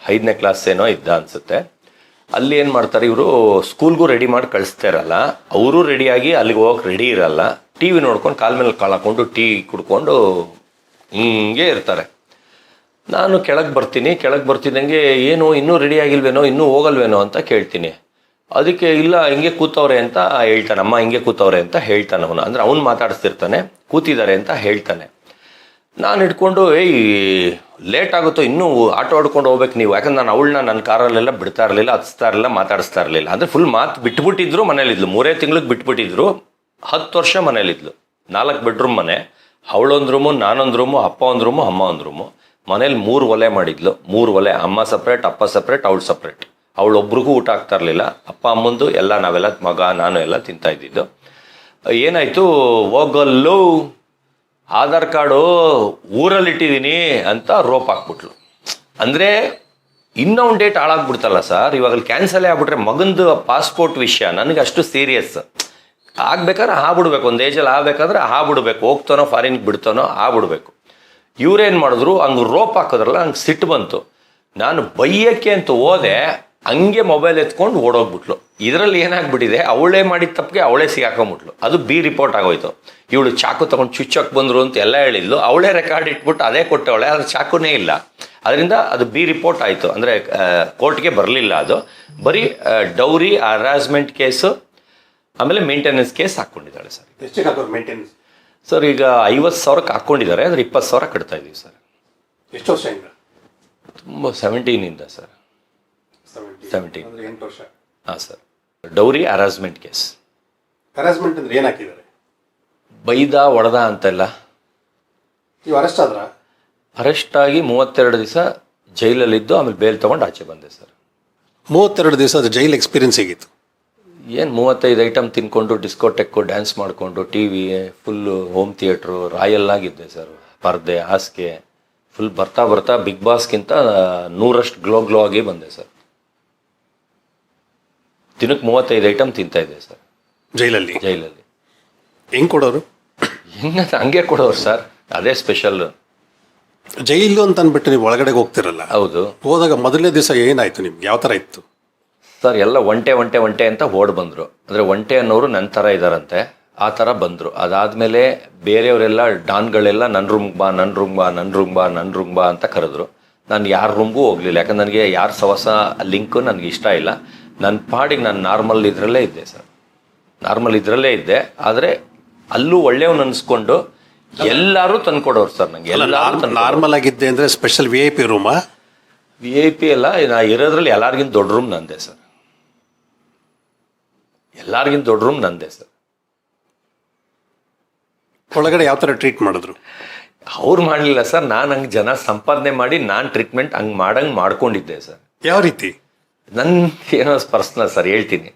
ಐದನೇ ಕ್ಲಾಸ್ ಏನೋ ಇದ್ದ ಅನ್ಸುತ್ತೆ. ಅಲ್ಲಿ ಏನು ಮಾಡ್ತಾರೆ ಇವರು ಸ್ಕೂಲ್ಗೂ ರೆಡಿ ಮಾಡಿ ಕಳಿಸ್ತಾ ಇರಲ್ಲ. ಅವರು ರೆಡಿಯಾಗಿ ಅಲ್ಲಿಗೆ ಹೋಗಕ್ಕೆ ರೆಡಿ ಇರಲ್ಲ. ಟಿ ವಿ ನೋಡ್ಕೊಂಡು ಕಾಲ್ ಮೇಲೆ ಕಾಲು ಹಾಕೊಂಡು ಟೀ ಕುಡ್ಕೊಂಡು ಹಿಂಗೆ ಇರ್ತಾರೆ. ನಾನು ಕೆಳಗೆ ಬರ್ತೀನಿ ಕೆಳಗೆ ಬರ್ತಿದ್ದಂಗೆ ಏನು ಇನ್ನೂ ರೆಡಿ ಆಗಿಲ್ವೇನೋ ಇನ್ನೂ ಹೋಗಲ್ವೇನೋ ಅಂತ ಕೇಳ್ತೀನಿ. ಅದಕ್ಕೆ ಇಲ್ಲ, ಹಿಂಗೆ ಕೂತವ್ರೆ ಅಂತ ಹೇಳ್ತಾನೆ. ಅಮ್ಮ, ಹಿಂಗೆ ಕೂತವ್ರೆ ಅಂತ ಹೇಳ್ತಾನೆ ಅವನು. ಅಂದ್ರೆ ಅವ್ನು ಮಾತಾಡಿಸ್ತಿರ್ತಾನೆ ಕೂತಿದ್ದಾರೆ ಅಂತ ಹೇಳ್ತಾನೆ. ನಾನು ಹಿಡ್ಕೊಂಡು, ಏಯ್ ಲೇಟ್ ಆಗುತ್ತೋ, ಇನ್ನೂ ಆಟೋ ಆಡ್ಕೊಂಡು ಹೋಗ್ಬೇಕು ನೀವು. ಯಾಕಂದ್ರೆ ನಾನು ಅವಳನ್ನ ನನ್ನ ಕಾರಲ್ಲೆಲ್ಲ ಬಿಡ್ತಾ ಇರಲಿಲ್ಲ ಹಚ್ತಾ ಇರಲಿಲ್ಲ, ಮಾತಾಡಿಸ್ತಾ ಇರಲಿಲ್ಲ. ಅಂದರೆ ಫುಲ್ ಮಾತು ಬಿಟ್ಬಿಟ್ಟಿದ್ರು ಮನೇಲಿದ್ಲು. ಮೂರೇ ತಿಂಗ್ಳಿಗೆ ಬಿಟ್ಬಿಟ್ಟಿದ್ರು. ಹತ್ತು ವರ್ಷ ಮನೇಲಿದ್ಲು. ನಾಲ್ಕು ಬೆಡ್ರೂಮ್ ಮನೆ. ಅವಳೊಂದು ರೂಮು ನಾನೊಂದು ರೂಮು ಅಪ್ಪ ಒಂದು ರೂಮು ಅಮ್ಮ ಒಂದು ರೂಮು ಮನೇಲಿ ಮೂರು ಒಲೆ ಮಾಡಿದ್ಲು. ಮೂರು ಒಲೆ, ಅಮ್ಮ ಸಪ್ರೇಟ್ ಅಪ್ಪ ಸಪ್ರೇಟ್ ಅವಳು ಸಪ್ರೇಟ್ ಅವಳೊಬ್ರಿಗೂ ಊಟ ಆಗ್ತಾ ಇರಲಿಲ್ಲ. ಅಪ್ಪ, ಅಮ್ಮಂದು ಎಲ್ಲ, ನಾವೆಲ್ಲ ಮಗ, ನಾನು ಎಲ್ಲ ತಿಂತಾ ಇದ್ದಿದ್ದು. ಏನಾಯಿತು? ಹೋಗಲ್ಲು. ಆಧಾರ್ ಕಾರ್ಡು ಊರಲ್ಲಿ ಇಟ್ಟಿದ್ದೀನಿ ಅಂತ ರೋಪ್ ಹಾಕ್ಬಿಟ್ಲು. ಅಂದರೆ ಇನ್ನೊಂದು ಡೇಟ್ ಹಾಳಾಗ್ಬಿಡ್ತಲ್ಲ ಸರ್. ಇವಾಗ ಕ್ಯಾನ್ಸಲೇ ಆಗ್ಬಿಟ್ರೆ ಮಗಂದು ಪಾಸ್ಪೋರ್ಟ್ ವಿಷಯ ನನಗೆ ಅಷ್ಟು ಸೀರಿಯಸ್ ಆಗ್ಬೇಕಾದ್ರೆ ಆಗ್ಬಿಡ್ಬೇಕು ಒಂದು ಏಜಲ್ಲಿ ಆಗ್ಬೇಕಾದ್ರೆ ಆಗ್ಬಿಡ್ಬೇಕು ಹೋಗ್ತಾನೋ ಫಾರಿನ್ಗೆ ಬಿಡ್ತಾನೋ ಆಗ್ಬಿಡ್ಬೇಕು ಇವ್ರೇನು ಮಾಡಿದ್ರು? ಹಂಗೆ ರೋಪ್ ಹಾಕಿದ್ರಲ್ಲ, ಹಂಗೆ ಸಿಟ್ಟು ಬಂತು. ನಾನು ಬೈಯಕ್ಕೆ ಅಂತ ಹೋದೆ. ಹಂಗೆ ಮೊಬೈಲ್ ಎತ್ಕೊಂಡು ಓಡೋಗ್ಬಿಟ್ಲು. ಇದರಲ್ಲಿ ಏನಾಗ್ಬಿಟ್ಟಿದೆ ಅವಳೇ ಮಾಡಿದ ತಪ್ಪಿಗೆ ಅವಳೇ ಸಿಗಾಕೊಂಬಿಟ್ಲು. ಅದು ಬಿ ರಿಪೋರ್ಟ್ ಆಗೋಯ್ತು. ಇವಳು ಚಾಕು ತಗೊಂಡು ಚುಚ್ಚಕ್ಕೆ ಬಂದ್ರು ಅಂತ ಎಲ್ಲ ಹೇಳಿದ್ಲು. ಅವಳೇ ರೆಕಾರ್ಡ್ ಇಟ್ಬಿಟ್ಟು ಅದೇ ಕೊಟ್ಟವಳೆ ಅದ್ರ ಚಾಕುನೇ ಇಲ್ಲ. ಅದರಿಂದ ಅದು ಬಿ ರಿಪೋರ್ಟ್ ಆಯಿತು. ಅಂದರೆ ಕೋರ್ಟ್ಗೆ ಬರಲಿಲ್ಲ ಅದು. ಬರೀ ಡೌರಿ ಹರಾಸ್ಮೆಂಟ್ ಕೇಸು ಆಮೇಲೆ ಮೇಂಟೆನೆನ್ಸ್ ಕೇಸ್ ಹಾಕ್ಕೊಂಡಿದ್ದಾಳೆ ಸರ್. ಮೇಂಟೆನೆನ್ಸ್ ಸರ್ ಈಗ ಐವತ್ತು ಸಾವಿರಕ್ಕೆ ಹಾಕ್ಕೊಂಡಿದ್ದಾರೆ ಅಂದರೆ ಇಪ್ಪತ್ತು ಸಾವಿರ ಕಟ್ತಾ ಇದ್ದೀವಿ ಸರ್. ಎಷ್ಟು ವರ್ಷ ತುಂಬ ಸೆವೆಂಟೀನಿಂದ ಸರ್. ಸೆವೆಂಟೀನ್ ಅಂದ್ರೆ ಎಂಟು ವರ್ಷ. ಹಾಂ sir dowry harassment case harassment ಅಂದ್ರೆ ಏನು ಹಾಕಿದ್ದಾರೆ? ಬೈದ ಒಡೆದ ಅಂತೆಲ್ಲ. ನೀವು ಅರೆಸ್ಟ್ ಆದ್ರ? ಅರೆಸ್ಟ್ ಆಗಿ ಮೂವತ್ತೆರಡು ದಿವಸ ಜೈಲಲ್ಲಿದ್ದು ಆಮೇಲೆ ಬೇಲ್ ತೊಗೊಂಡು ಆಚೆ ಬಂದೆ ಸರ್ ಮೂವತ್ತೆರಡು ದಿವಸ ಅದು ಜೈಲ್ ಎಕ್ಸ್ಪೀರಿಯನ್ಸ್ ಹೇಗಿತ್ತು? ಏನು ಮೂವತ್ತೈದು ಐಟಮ್ ತಿನ್ಕೊಂಡು ಡಿಸ್ಕೋಟೆಕ್ಕು ಡ್ಯಾನ್ಸ್ ಮಾಡಿಕೊಂಡು T V full home theatre royal ಆಗಿದ್ದೆ ಸರ್ ಪರ್ದೆ ಹಾಸಿಗೆ ಫುಲ್ ಬರ್ತಾ ಬರ್ತಾ ಬಿಗ್ ಬಾಸ್ಗಿಂತ ನೂರಷ್ಟು ಗ್ಲೋ ಗ್ಲೋ ಆಗಿ ಬಂದೆ ಸರ್ ದಿನಕ್ಕೆ ಮೂವತ್ತೈದು ಐಟಮ್ ತಿಂತಾ ಇದ್ದೆ ಸರ್. ಜೈಲಲ್ಲಿ? ಜೈಲಲ್ಲಿ. ಹೆಂಗೆ ಕೊಡೋರು? ಹೆಂಗ ಹಂಗೆ ಕೊಡೋರು ಸರ್. ಅದೇ ಸ್ಪೆಷಲ್ ಜೈಲು ಅಂತ ಅಂದ್ಬಿಟ್ಟು ನೀವು ಒಳಗಡೆಗೆ ಹೋಗ್ತಿರಲ್ಲ? ಹೌದು. ಹೋದಾಗ ಮೊದಲನೇ ದಿವಸ ಏನಾಯ್ತು ನಿಮ್ಗೆ? ಯಾವ ಥರ ಇತ್ತು? ಸರ್ ಎಲ್ಲ ಒಂಟೆ ಒಂಟೆ ಒಂಟೆ ಅಂತ ಓಡ್ ಬಂದರು. ಅಂದರೆ ಒಂಟೆ ಅನ್ನೋರು ನನ್ನ ಥರ ಇದ್ದಾರಂತೆ ಆ ಥರ ಬಂದರು. ಅದಾದಮೇಲೆ ಬೇರೆಯವರೆಲ್ಲ ಡಾನ್ಗಳೆಲ್ಲ ನನ್ನ ರೂಮ್ ಬಾ ನನ್ನ ರೂಮ್ ಬಾ ನನ್ನ ರೂಮ್ ಬಾ ನನ್ನ ರೂಮ್ ಬಾ ಅಂತ ಕರೆದ್ರು. ನಾನು ಯಾರ ರೂಮ್ಗೂ ಹೋಗಲಿಲ್ಲ. ಯಾಕಂದ್ರೆ ನನಗೆ ಯಾರ ಸವಸ ಲಿಂಕು ನನಗೆ ಇಷ್ಟ ಇಲ್ಲ. ನನ್ನ ಪಾಡಿಗೆ ನಾನು ನಾರ್ಮಲ್ ಇದರಲ್ಲೇ ಇದ್ದೆ ಸರ್. ನಾರ್ಮಲ್ ಇದರಲ್ಲೇ ಇದ್ದೆ ಆದರೆ ಅಲ್ಲೂ ಒಳ್ಳೆಯವನು ಅನ್ಸ್ಕೊಂಡು ಎಲ್ಲರೂ ತಂದ್ಕೊಡೋರು ಸರ್ ನನಗೆ ನಾರ್ಮಲ್ ಆಗಿದ್ದೆ ಅಂದರೆ ಸ್ಪೆಷಲ್ ವಿ ಐ ಪಿ ರೂಮಾ ವಿ ಐ ಪಿ ಎಲ್ಲ ನಾ ಇರೋದ್ರಲ್ಲಿ ಎಲ್ಲರಿಗಿಂತ ದೊಡ್ಡ ರೂಮ್ ನಂದೆ ಸರ್. ಎಲ್ಲರಿಗಿಂತ ದೊಡ್ಡ ರೂಮ್ ನಂದೆ ಸರ್. ಒಳಗಡೆ ಯಾವ ಥರ ಟ್ರೀಟ್ ಮಾಡಿದ್ರು? ಅವ್ರು ಮಾಡಲಿಲ್ಲ ಸರ್ ನಾನು ಹಂಗೆ ಜನ ಸಂಪಾದನೆ ಮಾಡಿ ನಾನು ಟ್ರೀಟ್ಮೆಂಟ್ ಹಂಗೆ ಮಾಡಂಗೆ ಮಾಡ್ಕೊಂಡಿದ್ದೆ ಸರ್. ಯಾವ ರೀತಿ? ನನ್ನ ಏನೋ ಪರ್ಸ್ನಲ್ ಸರ್ ಹೇಳ್ತೀನಿ.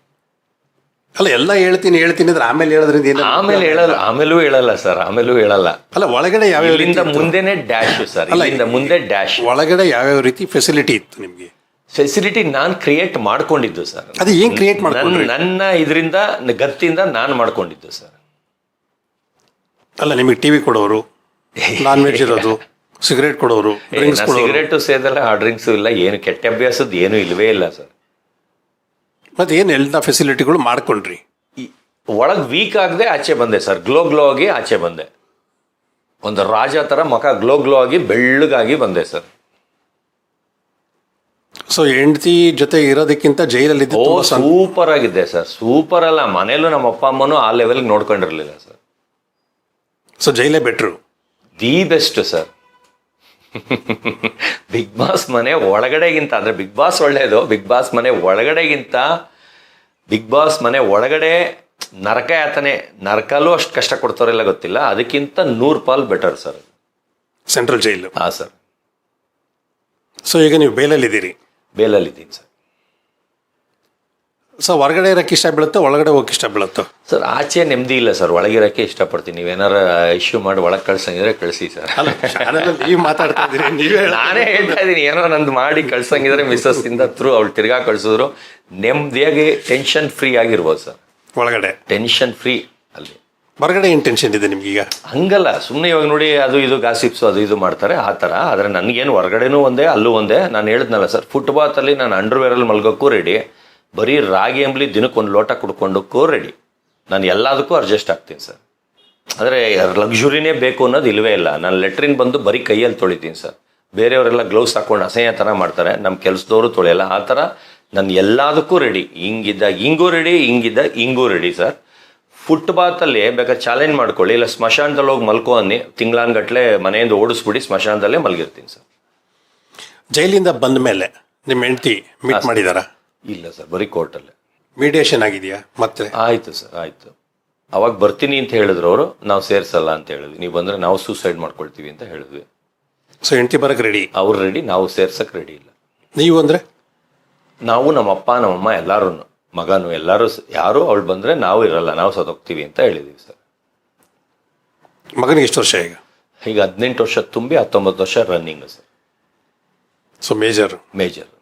ಅಲ್ಲ ಎಲ್ಲ ಹೇಳ್ತೀನಿ ಹೇಳ್ತೀನಿ ಅಂದ್ರೆ ಆಮೇಲೆ ಹೇಳೋದ್ರಿಂದ ಏನು ಆಮೇಲೆ ಹೇಳಲ್ಲ ಆಮೇಲೂ ಹೇಳಲ್ಲ ಸರ್ ಆಮೇಲೂ ಹೇಳಲ್ಲ. ಅಲ್ಲ ಒಳಗಡೆ ಯಾವ್ಯಾವ ರೀತಿ ಇಲ್ಲಿಂದ ಮುಂದೆನೆ ಡ್ಯಾಶ್ ಸರ್ ಅಲ್ಲ, ಇಲ್ಲಿಂದ ಮುಂದೆ ಡ್ಯಾಶ್ ಒಳಗಡೆ ಯಾವ್ಯಾವ ರೀತಿ ಫೆಸಿಲಿಟಿ ಇತ್ತು ನಿಮ್ಗೆ? ಫೆಸಿಲಿಟಿ ನಾನು ಕ್ರಿಯೇಟ್ ಮಾಡ್ಕೊಂಡಿದ್ದು ಸರ್ ಅದು ಏನ್ ಕ್ರಿಯೇಟ್ ಮಾಡ್ಕೊಂಡು ಮಾಡ್ಕೊಂಡ್ರಿ? ನನ್ನ ಇದರಿಂದ ಗತ್ತಿಂದ ನಾನು ಮಾಡ್ಕೊಂಡಿದ್ದು ಸರ್ ಅಲ್ಲ ನಿಮಗೆ ಟಿವಿ ಕೊಡೋರು ನಾನ್ ವೆಜ್ ಇರೋದು ಸಿಗರೇಟ್ ಕೊಡೋರು ಸಿಗರೇಟು ಸೇದಲ್ಲ ಆ ಡ್ರಿಂಕ್ಸ್ ಇಲ್ಲ ಏನು ಕೆಟ್ಟ ಅಭ್ಯಾಸದ ಏನು ಇಲ್ಲವೇ ಇಲ್ಲ ಸರ್. ಮತ್ತೆ ಏನು ಎಲ್ಲ ಫೆಸಿಲಿಟಿಗಳು ಮಾಡ್ಕೊಂಡ್ರಿ? ಒಳಗೆ ವೀಕ್ ಆಗದೆ ಆಚೆ ಬಂದೆ ಸರ್. ಗ್ಲೋ ಗ್ಲೋ ಆಗಿ ಆಚೆ ಬಂದೆ. ಒಂದು ರಾಜ ತರ ಮುಖ ಗ್ಲೋ ಗ್ಲೋ ಆಗಿ ಬೆಳ್ಳಗಾಗಿ ಬಂದೆ ಸರ್. ಸೊ ಹೆಂಡತಿ ಜೊತೆ ಇರೋದಕ್ಕಿಂತ ಜೈಲಲ್ಲಿ ಓ ಸೂಪರ್ ಆಗಿದ್ದೆ ಸರ್. ಸೂಪರ್ ಅಲ್ಲ ಮನೇಲೂ ನಮ್ಮ ಅಪ್ಪ ಅಮ್ಮನೂ ಆ ಲೆವೆಲ್ಗೆ ನೋಡ್ಕೊಂಡಿರಲಿಲ್ಲ sir. So ಜೈಲೇ better. The best sir. [LAUGHS] Big boss ಮನೆ ಒಳಗಡೆಗಿಂತ ಅಂದರೆ ಬಿಗ್ ಬಾಸ್ ಒಳ್ಳೆಯದು ಬಿಗ್ ಬಾಸ್ ಮನೆ ಒಳಗಡೆಗಿಂತ ಬಿಗ್ ಬಾಸ್ ಮನೆ ಒಳಗಡೆ ನರಕ ಯಾತನೆ ನರಕಲ್ಲೂ ಅಷ್ಟು ಕಷ್ಟ ಕೊಡ್ತಾರಿಲ್ಲ ಗೊತ್ತಿಲ್ಲ. ಅದಕ್ಕಿಂತ ನೂರು ಪಾಲ್ ಬೆಟರ್ ಸರ್ ಸೆಂಟ್ರಲ್ ಜೈಲು ಹಾಂ ಸರ್ ಸೊ ಈಗ ನೀವು ಬೇಲಲ್ಲಿದ್ದೀರಿ. ಬೇಲಲ್ಲಿದ್ದೀನಿ ಸರ್ ಸೊ ಹೊರಗಡೆ ಇರೋಕ್ಕೆ ಇಷ್ಟ ಬೀಳುತ್ತೋ ಒಳಗಡೆ ಹೋಗಕ್ಕೆ ಇಷ್ಟ ಬೀಳುತ್ತೋ? ಸರ್ ಆಚೆ ನೆಮ್ಮದಿ ಇಲ್ಲ ಸರ್ ಒಳಗಿರೋಕ್ಕೆ ಇಷ್ಟಪಡ್ತೀನಿ ನೀವೇನಾರ ಇಶ್ಯೂ ಮಾಡಿ ಒಳಗೆ ಕಳ್ಸಂಗಿದ್ರೆ ಕಳಿಸಿ ಸರ್ ನೀವು ಮಾತಾಡ್ತಾ ಇದ್ದೀರಿ ನೀವೇ ನಾನೇ ಹೇಳ್ತಾ ಇದ್ದೀನಿ. ಏನೋ ನಂದು ಮಾಡಿ ಕಳ್ಸಂಗಿದ್ರೆ ಮಿಸ್ಸಸ್ ಇಂದ ಥ್ರೂ ಅವ್ಳು ತಿರ್ಗಾ ಕಳ್ಸಿದ್ರು. ನೆಮ್ಮದಿಯಾಗಿ ಟೆನ್ಷನ್ ಫ್ರೀ ಆಗಿರ್ಬೋದು ಸರ್ ಒಳಗಡೆ. ಟೆನ್ಷನ್ ಫ್ರೀ ಅಲ್ಲಿ. ಹೊರಗಡೆ ಏನು ಟೆನ್ಷನ್ ಇದೆ ನಿಮ್ಗೀಗ ಹಂಗಲ್ಲ. ಸುಮ್ಮನೆ ಇವಾಗ ನೋಡಿ ಅದು ಇದು ಗಾಸಿಪ್ಸು ಅದು ಇದು ಮಾಡ್ತಾರೆ ಆ ಥರ. ಆದರೆ ನನಗೇನು ಹೊರಗಡೆನೂ ಒಂದೇ ಅಲ್ಲೂ ಒಂದೇ. ನಾನು ಹೇಳಿದ್ನಲ್ಲ ಸರ್ ಫುಟ್ಬಾತಲ್ಲಿ ನಾನು ಅಂಡರ್ವೇರಲ್ಲಿ ಮಲ್ಗೋಕ್ಕೂ ರೆಡಿ ಬರೀ ರಾಗಿ ಅಂಬ್ಲಿ ದಿನಕ್ಕೊಂದು ಲೋಟ ಕುಡ್ಕೊಂಡಕ್ಕೂ ರೆಡಿ ನಾನು ಎಲ್ಲದಕ್ಕೂ ಅಡ್ಜಸ್ಟ್ ಆಗ್ತೀನಿ ಸರ್. ಆದರೆ ಲಕ್ಸುರಿನೇ ಬೇಕು ಅನ್ನೋದು ಇಲ್ಲವೇ ಇಲ್ಲ. ನಾನು ಲೆಟ್ರಿನ್ ಬಂದು ಬರೀ ಕೈಯಲ್ಲಿ ತೊಳಿತೀನಿ ಸರ್. ಬೇರೆಯವರೆಲ್ಲ ಗ್ಲೌಸ್ ಹಾಕೊಂಡು ಅಸಹ್ಯ ಥರ ಮಾಡ್ತಾರೆ. ನಮ್ಮ ಕೆಲಸದವರು ತೊಳೆಯಲ್ಲ ಆ ಥರ ನಾನು ಎಲ್ಲದಕ್ಕೂ ರೆಡಿ ಹಿಂಗಿದ್ದ ಹಿಂಗೂ ರೆಡಿ ಹಿಂಗಿದ್ದ ಹಿಂಗೂ ರೆಡಿ ಸರ್. ಫುಟ್ಪಾತಲ್ಲಿ ಬೇಕಾದ್ರೆ ಚಾಲೆಂಜ್ ಮಾಡ್ಕೊಳ್ಳಿ. ಇಲ್ಲ ಸ್ಮಶಾನದಲ್ಲಿ ಹೋಗಿ ಮಲ್ಕೋ ಅನ್ನಿ ತಿಂಗಳಾನ್ಗಟ್ಲೆ ಮನೆಯಿಂದ ಓಡಿಸ್ಬಿಡಿ ಸ್ಮಶಾನದಲ್ಲೇ ಮಲಗಿರ್ತೀನಿ ಸರ್. ಜೈಲಿಂದ ಬಂದ ಮೇಲೆ ನಿಮ್ಮ ಹೆಂಡತಿ ಮೀಟ್ ಮಾಡಿದಾರ? ಇಲ್ಲ ಸರ್ ಬರೀ ಕೋರ್ಟಲ್ಲೇ ಮೀಡಿಯೇಷನ್ ಆಗಿದೆಯಾ? ಮತ್ತೆ? ಆಯಿತು ಸರ್ ಆಯಿತು. ಅವಾಗ ಬರ್ತೀನಿ ಅಂತ ಹೇಳಿದ್ರು ಅವರು ನಾವು ಸೇರ್ಸಲ್ಲ ಅಂತ ಹೇಳಿದ್ವಿ. ನೀವು ಬಂದರೆ ನಾವು ಸೂಸೈಡ್ ಮಾಡ್ಕೊಳ್ತೀವಿ ಅಂತ ಹೇಳಿದ್ವಿ. ಸೊ ಹೆಂಡತಿ ಬರಕ್ಕೆ ರೆಡಿ ಅವ್ರು ರೆಡಿ ನಾವು ಸೇರ್ಸಕ್ಕೆ ರೆಡಿ ಇಲ್ಲ. ನೀವು ಅಂದ್ರೆ? ನಾವು ನಮ್ಮಪ್ಪ ನಮ್ಮಮ್ಮ ಎಲ್ಲಾರು ಮಗನು ಎಲ್ಲರೂ ಯಾರು ಅವಳು ಬಂದರೆ ನಾವು ಇರಲ್ಲ ನಾವು ಸತ್ತೋಗ್ತೀವಿ ಅಂತ ಹೇಳಿದ್ದೀವಿ ಸರ್. ಮಗನಿಗೆ ಎಷ್ಟು ವರ್ಷ ಈಗ? ಈಗ ಹದಿನೆಂಟು ವರ್ಷ ತುಂಬಿ ಹತ್ತೊಂಬತ್ತು ವರ್ಷ running sir. So major major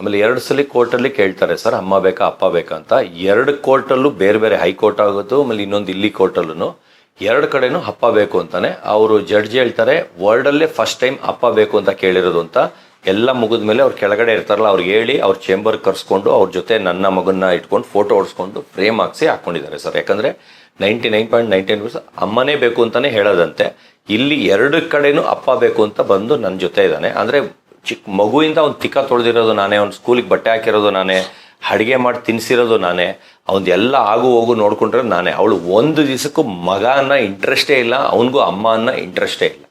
ಆಮೇಲೆ ಎರಡು ಸಲ ಕೋರ್ಟಲ್ಲಿ ಕೇಳ್ತಾರೆ, ಸರ್, ಅಮ್ಮ ಬೇಕಾ, ಅಪ್ಪ ಬೇಕಾ? ಅಂತ. ಎರಡು ಕೋರ್ಟಲ್ಲೂ ಬೇರೆ ಬೇರೆ ಹೈಕೋರ್ಟ್ ಆಗೋದು, ಆಮೇಲೆ ಇನ್ನೊಂದು ಇಲ್ಲಿ ಕೋರ್ಟಲ್ಲೂ ಎರಡು ಕಡೆನೂ ಅಪ್ಪ ಬೇಕು ಅಂತಾನೆ. ಅವರು ಜಡ್ಜ್ ಹೇಳ್ತಾರೆ ವರ್ಲ್ಡಲ್ಲೇ ಫಸ್ಟ್ ಟೈಮ್ ಅಪ್ಪ ಬೇಕು ಅಂತ ಕೇಳಿರೋದು ಅಂತ. ಎಲ್ಲ ಮುಗಿದ ಮೇಲೆ ಅವ್ರು ಕೆಳಗಡೆ ಇರ್ತಾರಲ್ಲ ಅವ್ರಿಗೆ ಹೇಳಿ, ಅವ್ರ ಚೇಂಬರ್ ಕರ್ಸ್ಕೊಂಡು, ಅವ್ರ ಜೊತೆ ನನ್ನ ಮಗನ್ನ ಇಟ್ಕೊಂಡು ಫೋಟೋ ಹೊಡ್ಸ್ಕೊಂಡು ಫ್ರೇಮ್ ಹಾಕ್ಸಿ ಹಾಕೊಂಡಿದ್ದಾರೆ ಸರ್. ಯಾಕಂದರೆ ನೈಂಟಿ ನೈನ್ ಪಾಯಿಂಟ್ ನೈಂಟೀನ್ ಅಮ್ಮನೇ ಬೇಕು ಅಂತಲೇ ಹೇಳೋದಂತೆ. ಇಲ್ಲಿ ಎರಡು ಕಡೆನೂ ಅಪ್ಪ ಬೇಕು ಅಂತ ಬಂದು ನನ್ನ ಜೊತೆ ಇದ್ದಾನೆ. ಅಂದ್ರೆ ಚಿಕ್ಕ ಮಗುವಿಂದ ಅವ್ನು ತಿಕ್ಕ ತೊಳೆದಿರೋದು ನಾನೇ ಅವ್ನು ಸ್ಕೂಲಿಗೆ ಬಟ್ಟೆ ಹಾಕಿರೋದು ನಾನೇ ಅಡುಗೆ ಮಾಡಿ ತಿನ್ಸಿರೋದು ನಾನೇ ಅವ್ನು ಎಲ್ಲ ಆಗು ಹೋಗು ನೋಡ್ಕೊಂಡ್ರೆ ನಾನೇ. ಅವಳು ಒಂದು ದಿವಸಕ್ಕೂ ಮಗ ಅನ್ನೋ ಇಂಟ್ರೆಸ್ಟೇ ಇಲ್ಲ ಅವನಿಗೂ ಅಮ್ಮ ಅನ್ನೋ ಇಂಟ್ರೆಸ್ಟೇ ಇಲ್ಲ.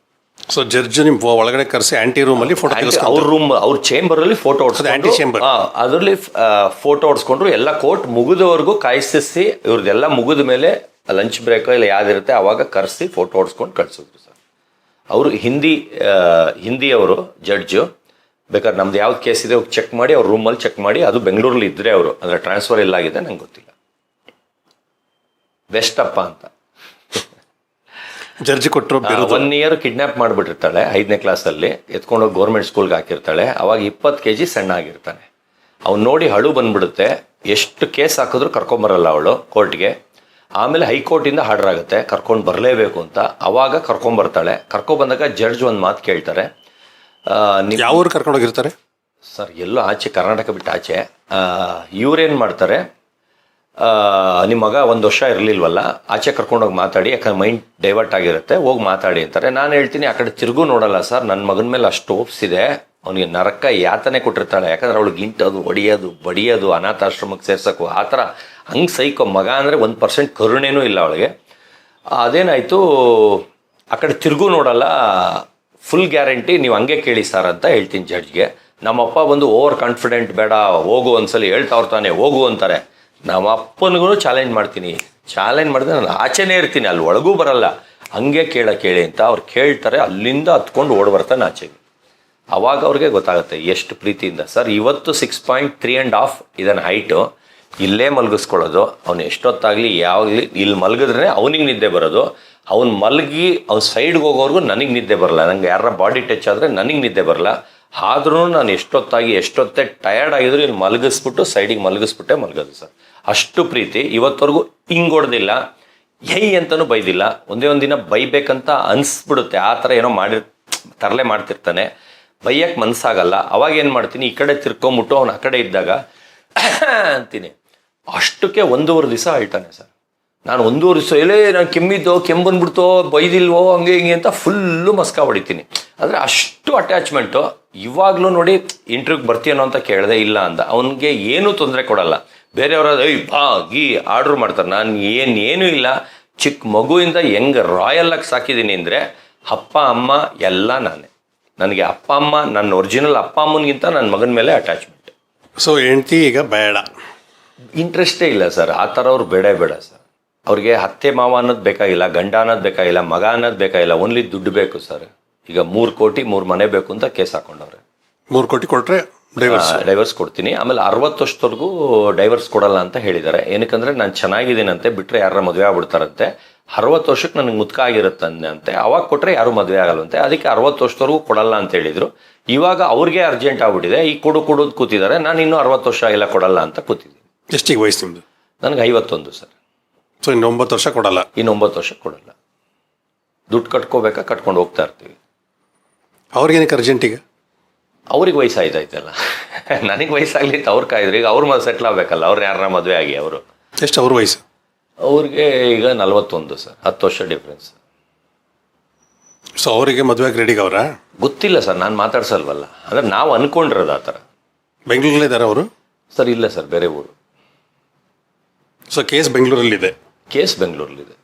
ಸೊ ಜಡ್ಜ್ ನಿಮ್ಮ ಒಳಗಡೆ ಕರೆಸಿ ಆಂಟಿ ರೂಮಲ್ಲಿ ಅಲ್ಲಿ ಫೋಟೋ ಅವ್ರ ರೂಮ್ ಅವ್ರ ಚೇಂಬರಲ್ಲಿ ಫೋಟೋ ಆಂಟಿ ಚೇಂಬರ್ ಅದರಲ್ಲಿ ಫೋಟೋ ಹೊಡ್ಸ್ಕೊಂಡ್ರು. ಎಲ್ಲ ಕೋರ್ಟ್ ಮುಗಿದವರೆಗೂ ಕಾಯಿಸಿಸಿ ಇವ್ರದ್ದೆಲ್ಲ ಮುಗಿದ ಮೇಲೆ ಲಂಚ್ ಬ್ರೇಕ್ ಇಲ್ಲ ಯಾವ್ದಿರುತ್ತೆ ಅವಾಗ ಕರೆಸಿ ಫೋಟೋ ಹೊಡ್ಸ್ಕೊಂಡು ಕಳ್ಸಿದ್ರು ಸರ್. ಅವರು ಹಿಂದಿ ಹಿಂದಿಯವರು ಜಡ್ಜು ಬೇಕಾದ್ರೆ ನಮ್ದು ಯಾವ್ದು ಕೇಸ್ ಇದೆ ಚೆಕ್ ಮಾಡಿ ಅವ್ರ ರೂಮಲ್ಲಿ ಚೆಕ್ ಮಾಡಿ ಅದು ಬೆಂಗಳೂರಲ್ಲಿ ಇದ್ರೆ ಅವರು ಅಂದ್ರೆ ಟ್ರಾನ್ಸ್ಫರ್ ಎಲ್ಲಾಗಿದೆ ನಂಗೆ ಗೊತ್ತಿಲ್ಲ. ಬೆಸ್ಟ್ ಅಪ್ಪ ಅಂತ. ಜಡ್ಜ್ ಕೊಟ್ಟರು ಒನ್ ಇಯರ್ ಕಿಡ್ನಾಪ್ ಮಾಡಿಬಿಟ್ಟಿರ್ತಾಳೆ ಐದನೇ ಕ್ಲಾಸಲ್ಲಿ ಎತ್ಕೊಂಡೋಗಿ ಗೌರ್ಮೆಂಟ್ ಸ್ಕೂಲ್ಗೆ ಹಾಕಿರ್ತಾಳೆ ಅವಾಗ ಇಪ್ಪತ್ತು ಕೆ ಜಿ ಸಣ್ಣ ಆಗಿರ್ತಾನೆ. ಅವ್ನು ನೋಡಿ ಹಳು ಬಂದ್ಬಿಡುತ್ತೆ ಎಷ್ಟು ಕೇಸ್ ಹಾಕಿದ್ರು ಕರ್ಕೊಂಬರಲ್ಲ ಅವಳು ಕೋರ್ಟ್ಗೆ ಆಮೇಲೆ ಹೈಕೋರ್ಟಿಂದ ಆರ್ಡರ್ ಆಗುತ್ತೆ ಕರ್ಕೊಂಡು ಬರಲೇಬೇಕು ಅಂತ ಅವಾಗ ಕರ್ಕೊಂಬರ್ತಾಳೆ ಕರ್ಕೊಂಬಂದಾಗ ಜಡ್ಜ್ ಒಂದು ಮಾತು ಕೇಳ್ತಾರೆ ಯಾವ ಊರು ಕರ್ಕೊಂಡು ಹೋಗಿರ್ತಾರೆ? ಸರ್ ಎಲ್ಲೋ ಆಚೆ ಕರ್ನಾಟಕ ಬಿಟ್ಟು ಆಚೆ. ಇವ್ರೇನು ಮಾಡ್ತಾರೆ? ನಿಮ್ಮ ಮಗ ಒಂದು ವರ್ಷ ಇರಲಿಲ್ವಲ್ಲ ಆಚೆ ಕರ್ಕೊಂಡೋಗಿ ಮಾತಾಡಿ ಯಾಕಂದ್ರೆ ಮೈಂಡ್ ಡೈವರ್ಟ್ ಆಗಿರುತ್ತೆ ಹೋಗಿ ಮಾತಾಡಿ ಅಂತಾರೆ. ನಾನು ಹೇಳ್ತೀನಿ ಆ ಕಡೆ ತಿರುಗೂ ನೋಡಲ್ಲ ಸರ್ ನನ್ನ ಮಗನ ಮೇಲೆ ಅಷ್ಟು ಇದೆ. ಅವನಿಗೆ ನರಕ ಯಾತನೆ ಕೊಟ್ಟಿರ್ತಾಳೆ ಯಾಕಂದ್ರೆ ಅವಳು ಗಿಂಟೋದು ಹೊಡಿಯೋದು ಬಡಿಯೋದು ಅನಾಥಾಶ್ರಮಕ್ಕೆ ಸೇರ್ಸೋಕು ಆ ಥರ ಹಂಗೆ ಸೈಕೋ ಮಗ ಅಂದರೆ ಒಂದು ಪರ್ಸೆಂಟ್ ಕರುಣೆನೂ ಇಲ್ಲ ಅವಳಿಗೆ. ಅದೇನಾಯಿತು ಆ ಕಡೆ ತಿರುಗೂ ನೋಡಲ್ಲ ಫುಲ್ ಗ್ಯಾರಂಟಿ ನೀವು ಹಂಗೆ ಕೇಳಿ ಸರ್ ಅಂತ ಹೇಳ್ತೀನಿ ಜಡ್ಜ್ಗೆ ನಮ್ಮಪ್ಪ ಬಂದು ಓವರ್ ಕಾನ್ಫಿಡೆಂಟ್ ಬೇಡ, ಹೋಗು ಒಂದ್ಸಲಿ ಹೇಳ್ತಾವ್ರ ತಾನೆ, ಹೋಗು ಅಂತಾರೆ. ನಮ್ಮ ಅಪ್ಪನಿಗೂ ಚಾಲೆಂಜ್ ಮಾಡ್ತೀನಿ. ಚಾಲೆಂಜ್ ಮಾಡಿದ್ರೆ ನಾನು ಆಚೆನೇ ಇರ್ತೀನಿ, ಅಲ್ಲಿ ಒಳಗೂ ಬರಲ್ಲ. ಹಂಗೆ ಕೇಳ, ಕೇಳಿ ಅಂತ ಅವ್ರು ಕೇಳ್ತಾರೆ, ಅಲ್ಲಿಂದ ಹತ್ಕೊಂಡು ಓಡ್ ಬರ್ತಾನೆ ಆಚೆಗೆ. ಅವಾಗ ಅವ್ರಿಗೆ ಗೊತ್ತಾಗುತ್ತೆ, ಎಷ್ಟು ಪ್ರೀತಿಯಿಂದ. ಸರ್ ಇವತ್ತು six point three and half ಇದನ್ನು ಹೈಟು ಇಲ್ಲೇ ಮಲಗಿಸ್ಕೊಳ್ಳೋದು, ಅವನು ಎಷ್ಟೊತ್ತಾಗಲಿ, ಯಾವಾಗಲಿ ಇಲ್ಲಿ ಮಲಗಿದ್ರೆ ಅವನಿಗೆ ನಿದ್ದೆ ಬರೋದು. ಅವ್ನು ಮಲಗಿ ಅವ್ನ ಸೈಡ್ಗೆ ಹೋಗೋವರೆಗೂ ನನಗೆ ನಿದ್ದೆ ಬರಲ್ಲ. ನಂಗೆ ಯಾರ ಬಾಡಿ ಟಚ್ ಆದರೆ ನನಗೆ ನಿದ್ದೆ ಬರಲ್ಲ. ಆದ್ರೂ ನಾನು ಎಷ್ಟೊತ್ತಾಗಿ, ಎಷ್ಟೊತ್ತೇ ಟಯರ್ಡ್ ಆಗಿದ್ರು ಇಲ್ಲಿ ಮಲಗಿಸ್ಬಿಟ್ಟು ಸೈಡಿಗೆ ಮಲಗಿಸ್ಬಿಟ್ಟೆ ಮಲಗೋದು ಸರ್. ಅಷ್ಟು ಪ್ರೀತಿ. ಇವತ್ತವರೆಗೂ ಹೊಡೆದಿಲ್ಲ. ಹೈ ಅಂತಲೂ ಬೈದಿಲ್ಲ. ಒಂದೇ ಒಂದಿನ ಬೈಬೇಕಂತ ಅನಿಸ್ಬಿಡುತ್ತೆ. ಆ ಥರ ಏನೋ ಮಾಡಿ ತರಲೆ ಮಾಡ್ತಿರ್ತಾನೆ. ಬೈಯಕ್ಕೆ ಮನಸ್ಸಾಗಲ್ಲ ಅವಾಗ ಏನು ಮಾಡ್ತೀನಿ? ಈ ಕಡೆ ತಿರ್ಕೊಂಬಿಟ್ಟು ಅವ್ನು ಆ ಕಡೆ ಇದ್ದಾಗ [COUGHS] ಅಂತೀನಿ. ಅಷ್ಟಕ್ಕೆ ಒಂದೂವರೆ ದಿವಸ ಆಯ್ತಾನೆ ಸರ್. ನಾನು ಒಂದು ವರ್ಷ ಎಲೆ ನಾನು ಕೆಮ್ಮಿದ್ದೋ ಕೆಮ್ಮು ಬಂದ್ಬಿಡ್ತೋ ಬೈದಿಲ್ವೋ ಹಂಗೆ ಹಿಂಗೆ ಅಂತ ಫುಲ್ಲು ಮಸ್ಕ ಹೊಡಿತೀನಿ. ಆದರೆ ಅಷ್ಟು ಅಟ್ಯಾಚ್ಮೆಂಟು ಇವಾಗಲೂ ನೋಡಿ ಇಂಟರ್ವ್ಯೂಗೆ ಬರ್ತೀಯನೋ ಅಂತ ಕೇಳಿದೆ ಇಲ್ಲ ಅಂತ ಅವನಿಗೆ ಏನೂ ತೊಂದರೆ ಕೊಡಲ್ಲ. ಬೇರೆಯವರ ಐ ಬಾ ಗೀ ಆರ್ಡ್ರ್ ಮಾಡ್ತಾರೆ. ನಾನು ಏನು ಏನೂ ಇಲ್ಲ. ಚಿಕ್ಕ ಮಗುವಿಂದ ಹೆಂಗೆ ರಾಯಲ್ಲಾಗಿ ಸಾಕಿದ್ದೀನಿ ಅಂದರೆ ಅಪ್ಪ ಅಮ್ಮ ಎಲ್ಲ ನಾನೇ. ನನಗೆ ಅಪ್ಪ ಅಮ್ಮ ನನ್ನ ಒರಿಜಿನಲ್ ಅಪ್ಪ ಅಮ್ಮನಿಗಿಂತ ನನ್ನ ಮಗನ ಮೇಲೆ ಅಟ್ಯಾಚ್ಮೆಂಟ್ ಸೊ ಹೆಂಡ್ತಿ ಈಗ ಬೇಡ. ಇಂಟ್ರೆಸ್ಟೇ ಇಲ್ಲ ಸರ್. ಆ ಥರ ಅವ್ರು ಬೇಡ ಬೇಡ ಸರ್. ಅವ್ರಿಗೆ ಹತ್ತೆ ಮಾವ ಅನ್ನೋದು ಬೇಕಾಗಿಲ್ಲ ಗಂಡ ಅನ್ನೋದು ಬೇಕಾಗಿಲ್ಲ ಮಗ ಅನ್ನೋದು ಬೇಕಾಗಿಲ್ಲ ಓನ್ಲಿ ದುಡ್ಡು ಬೇಕು ಸರ್ ಈಗ ಮೂರು ಕೋಟಿ ಮೂರು ಮನೆ ಬೇಕು ಅಂತ ಕೇಸ್ ಹಾಕೊಂಡವ್ರೆ. ಮೂರು ಕೋಟಿ ಕೊಟ್ಟರೆ ಡೈವರ್ಸ್ ಡೈವರ್ಸ್ ಕೊಡ್ತೀನಿ. ಆಮೇಲೆ ಅರವತ್ತು ವರ್ಷದವರೆಗೂ ಡೈವರ್ಸ್ ಕೊಡಲ್ಲ ಅಂತ ಹೇಳಿದ್ದಾರೆ. ಏನಕ್ಕಂದ್ರೆ ನಾನು ಚೆನ್ನಾಗಿದ್ದೀನಂತೆ ಬಿಟ್ರೆ ಯಾರ ಮದುವೆ ಆಗ್ಬಿಡ್ತಾರಂತೆ. ಅರವತ್ತು ವರ್ಷಕ್ಕೆ ನನಗೆ ಮುತ್ಕ ಆಗಿರುತ್ತಂತೆ. ಅಂತೆ ಅವಾಗ ಕೊಟ್ರೆ ಯಾರು ಮದುವೆ ಆಗಲ್ಲಂತೆ ಅದಕ್ಕೆ ಅರವತ್ತು ವರ್ಷದವರೆಗೂ ಕೊಡಲ್ಲ ಅಂತ ಹೇಳಿದ್ರು. ಇವಾಗ ಅವ್ರಿಗೆ ಅರ್ಜೆಂಟ್ ಆಗ್ಬಿಟ್ಟಿದೆ. ಈ ಕೊಡು ಕೊಡೋದು ಕೂತಿದ್ದಾರೆ. ನಾನು ಇನ್ನೂ ಅರವತ್ತು ವರ್ಷ ಆಗಿಲ್ಲ ಕೊಡಲ್ಲ ಅಂತ ಕೂತಿದ್ದೀನಿ. ಎಷ್ಟಿಗೆ ವಯಸ್ಸು ನಿಮ್ಮದು ನನಗೆ ಐವತ್ತೊಂದು ಸರ್ ಸೊ ಇನ್ನು ಒಂಬತ್ತು ವರ್ಷ ಕೊಡಲ್ಲ. ಇನ್ನು ಒಂಬತ್ತು ವರ್ಷ ಕೊಡಲ್ಲ. ದುಡ್ಡು ಕಟ್ಕೋಬೇಕಾ ಕಟ್ಕೊಂಡು ಹೋಗ್ತಾ ಇರ್ತೀವಿ. ಅವ್ರಿಗೇನಕ್ಕೆ ಅರ್ಜೆಂಟ್ ಈಗ ಅವ್ರಿಗೆ ವಯಸ್ಸಾಯ್ತಾಯ್ತಲ್ಲ ನನಗೆ ವಯಸ್ಸಾಗಲಿ ಅಂತ ಅವ್ರು ಕಾಯಿದ್ರೆ. ಈಗ ಅವ್ರ ಸೆಟ್ಲ್ ಆಗಬೇಕಲ್ಲ ಅವ್ರು ಯಾರನ್ನ ಮದುವೆ ಆಗಿ ಅವರು. ಎಷ್ಟು ಅವ್ರ ವಯಸ್ಸು? ಅವ್ರಿಗೆ ಈಗ ನಲವತ್ತೊಂದು ಸರ್ ಹತ್ತು ವರ್ಷ ಡಿಫ್ರೆನ್ಸ್ ಸೊ ಅವರಿಗೆ ಮದುವೆ ರೆಡಿಗೆ ಅವರ? ಗೊತ್ತಿಲ್ಲ ಸರ್ ನಾನು ಮಾತಾಡ್ಸಲ್ವಲ್ಲ. ಅಂದರೆ ನಾವು ಅನ್ಕೊಂಡಿರೋದು ಆ ಥರ. ಬೆಂಗಳೂರಲ್ಲಿದ್ದಾರೆ ಅವರು? ಸರ್ ಇಲ್ಲ ಸರ್ ಬೇರೆ ಊರು. ಸೊ ಕೇಸ್ ಬೆಂಗಳೂರಲ್ಲಿದೆ. ಕೇಸ್ ಬೆಂಗಳೂರಲ್ಲಿದೆ